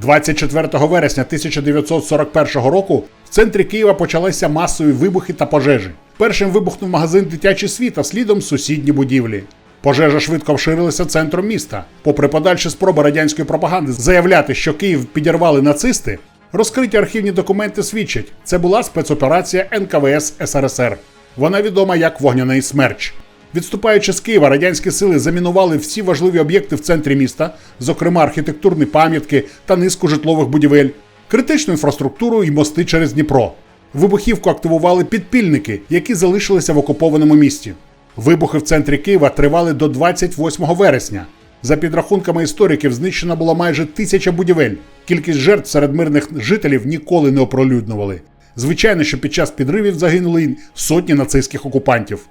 24 вересня 1941 року в центрі Києва почалися масові вибухи та пожежі. Першим вибухнув магазин Дитячий світ, а слідом сусідні будівлі. Пожежа швидко вширилася центром міста. Попри подальші спроби радянської пропаганди заявляти, що Київ підірвали нацисти, розкриті архівні документи свідчать, це була спецоперація НКВС СРСР. Вона відома як вогняний смерч. Відступаючи з Києва, радянські сили замінували всі важливі об'єкти в центрі міста, зокрема архітектурні пам'ятки та низку житлових будівель, критичну інфраструктуру і мости через Дніпро. Вибухівку активували підпільники, які залишилися в окупованому місті. Вибухи в центрі Києва тривали до 28 вересня. За підрахунками істориків, знищено було майже тисяча будівель. Кількість жертв серед мирних жителів ніколи не оприлюднювали. Звичайно, що під час підривів загинули сотні нацистських окупантів.